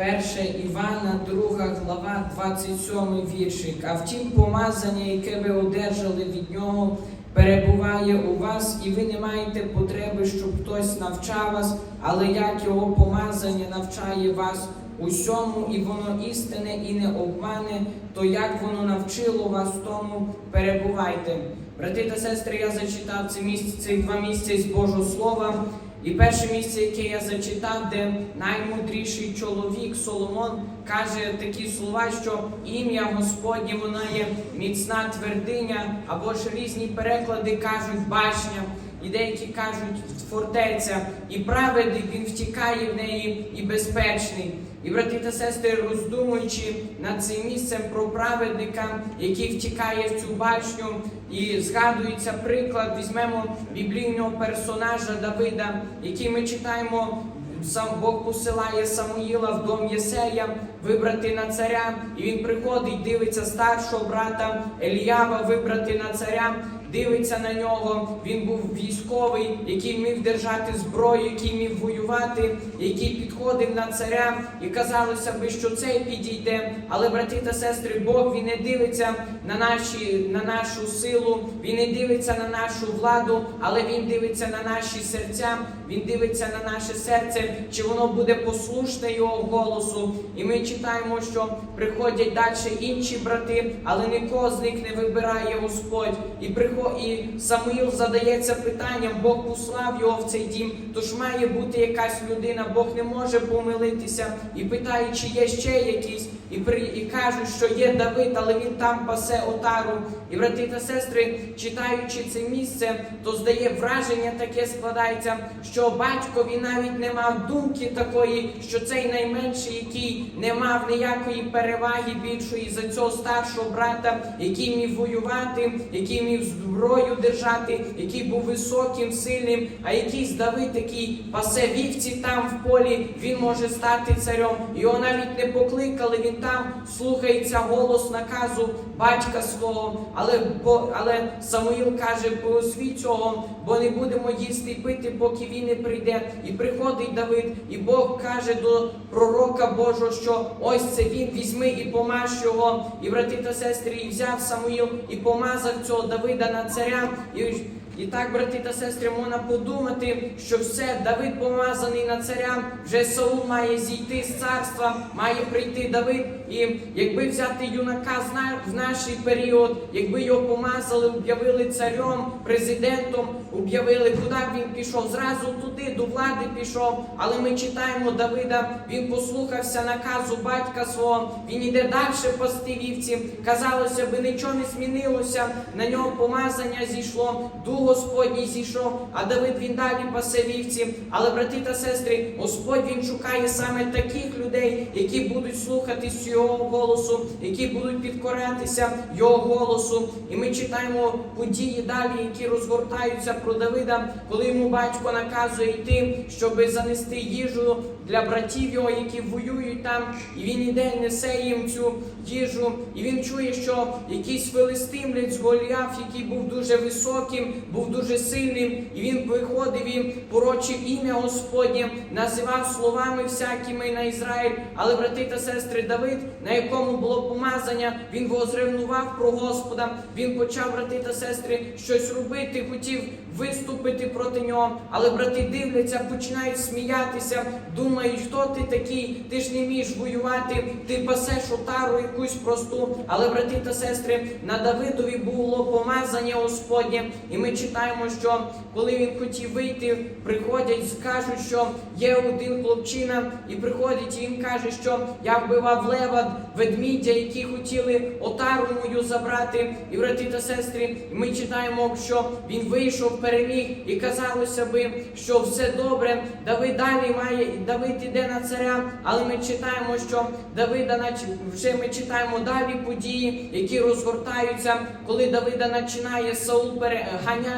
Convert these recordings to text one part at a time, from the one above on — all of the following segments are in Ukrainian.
1 Івана, 2 глава, 27 віршик. А втім, помазання, яке ви одержали від нього, перебуває у вас, і ви не маєте потреби, щоб хтось навчав вас, але як його помазання навчає вас усьому, і воно істине і не обмане, то як воно навчило вас тому, перебувайте. Брати та сестри, я зачитав це місце, ці два місця з Божого Слова. І перше місце, яке я зачитав, де наймудріший чоловік Соломон каже такі слова, що ім'я Господнє воно є міцна твердиня, або ж різні переклади кажуть башня, і деякі кажуть фортеця, і праведник він втікає в неї і безпечний. І брати та сестри, роздумуючи над цим місцем про праведника, який втікає в цю башню, і згадується приклад, візьмемо біблійного персонажа Давида, який ми читаємо. Сам Бог посилає Самуїла в дом Єсея вибрати на царя, і він приходить, дивиться старшого брата Еліява вибрати на царя, дивиться на нього. Він був військовий, який міг держати зброю, який міг воювати, який підходив на царя, і казалося би, що цей підійде. Але брати та сестри, Бог він не дивиться на наші на нашу силу, він не дивиться на нашу владу, але він дивиться на наші серця. Він дивиться на наше серце, чи воно буде послушне його голосу. І ми читаємо, що приходять далі інші брати, але нікого з них не вибирає Господь. І приход... і Самуїл задається питанням, Бог послав його в цей дім, тож має бути якась людина, Бог не може помилитися. І питає, чи є ще якийсь. І при і кажуть, що є Давид, але він там пасе отару. І брати та сестри, читаючи це місце, то здає враження таке складається, що батькові навіть не мав думки такої, що цей найменший, який не мав ніякої переваги більшої за цього старшого брата, який міг воювати, який міг зброю держати, який був високим, сильним, а якийсь Давид, який пасе вівці там в полі, він може стати царем. Його навіть не покликали, він там слухається голос наказу батька свого. Але бо але Самуїл каже, посвій цього, бо не будемо їсти і пити, поки він не прийде. І приходить Давид, і Бог каже до пророка Божого, що ось це він візьми і помаж його. І брати та сестри, і взяв Самуїл і помазав цього Давида на царя. І і так, брати та сестри, можна подумати, що все, Давид помазаний на царя, вже Саул має зійти з царства, має прийти Давид. І якби взяти юнака в наш період, якби його помазали, об'явили царем, президентом, об'явили, куди б він пішов, зразу туди, до влади пішов. Але ми читаємо Давида, він послухався наказу батька свого, він іде далі пасти вівці. Казалося би, нічого не змінилося, на нього помазання зійшло, дух Господній зійшов, а Давид він далі пасе вівці. Але, брати та сестри, Господь він шукає саме таких людей, які будуть слухатись його голосу, які будуть підкорятися його голосу. І ми читаємо події далі, які розгортаються про Давида, коли йому батько наказує йти, щоб занести їжу для братів його, які воюють там, і він іде, несе їм цю їжу, і він чує, що якийсь филистимлець Голіаф, який був дуже високим, був дуже сильним, і він виходив і порочив ім'я Господнє, називав словами всякими на Ізраїль. Але брати та сестри, Давид, на якому було помазання, він возревнував про Господа. Він почав, брати та сестри, щось робити, хотів виступити проти нього. Але брати дивляться, починають сміятися, думають, хто ти такий, ти ж не вмієш воювати, ти пасеш отару якусь просту. Але брати та сестри, на Давидові було помазання Господнє, і ми читаємо, що коли він хотів вийти, приходять, скажуть, що є один хлопчина, і приходить, і він каже, що я вбивав лева, ведмідя, які хотіли отару мою забрати. І брати та сестри, ми читаємо, що він вийшов, переміг, і казалося би, що все добре. Давид далі має, Давид іде на царя, але ми читаємо, що Давида вже ми читаємо далі події, які розгортаються, коли Давида починає Саул переганяти,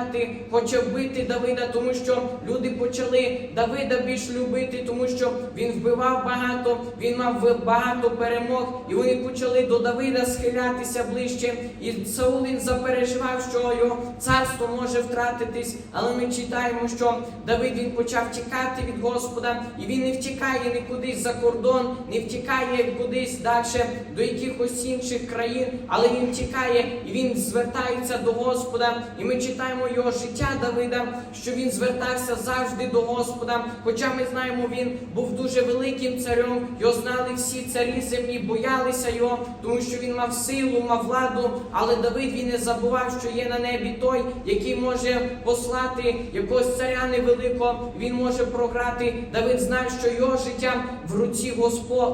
хоче вбити Давида, тому що люди почали Давида більш любити, тому що він вбивав багато, він мав багато перемог, і вони почали до Давида схилятися ближче. І Саул він запереживав, що його царство може втратитись. Але ми читаємо, що Давид він почав тікати від Господа, і він не втікає не кудись за кордон, не втікає кудись далі до якихось інших країн, але він тікає і він звертається до Господа. І ми читаємо його життя Давида, що він звертався завжди до Господа. Хоча ми знаємо, він був дуже великим царем, його знали всі царі землі, боялися його, тому що він мав силу, мав владу. Але Давид він не забував, що є на небі той, який може послати якогось царя невеликого. Він може програти. Давид знав, що його життя в руці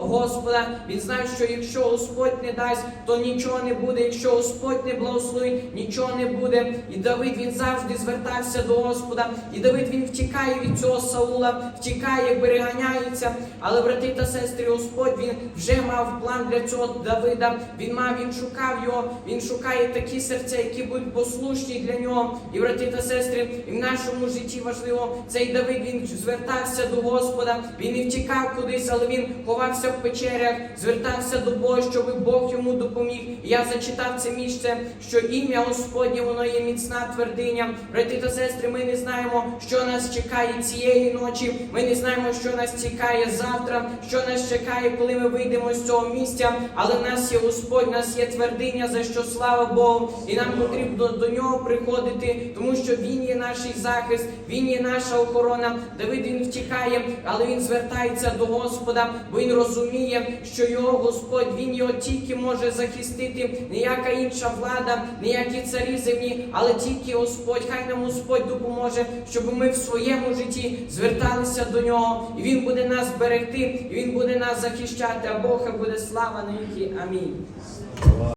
Господа. Він знав, що якщо Господь не дасть, то нічого не буде. Якщо Господь не благословить, нічого не буде. І Давид він завжди звертався до Господа. І Давид він втікає від цього Саула, втікає, переганяється. Але брати та сестри, Господь він вже мав план для цього Давида. Він мав, він шукав його, він шукає такі серця, які будуть послушні для нього. І брати та сестри, і в нашому житті важливо цей Давид він звертався до Господа. Він не втікав кудись, але він ховався в печерях, звертався до Бога, щоб Бог йому допоміг. І я зачитав це місце, що ім'я Господнє воно є міцна твердиня. Брати та сестри, ми не знаємо, що нас чекає цієї ночі. Ми не знаємо, що нас чекає завтра, що нас чекає, коли ми вийдемо з цього місця. Але в нас є Господь, в нас є твердиня, за що слава Богу. І нам потрібно до нього приходити, тому що Він є наш захист, Він є наша охорона. Давид він втікає, але він звертається до Господа, бо він розуміє, що його Господь, він його тільки може захистити, ніяка інша влада, ніякі царі землі, але тільки Господь. Хай нам Господь допоможе, щоб ми в своєму житті зверталися до нього, і Він буде нас берегти, і Він буде нас захищати. А Бога буде слава на віки. Амінь.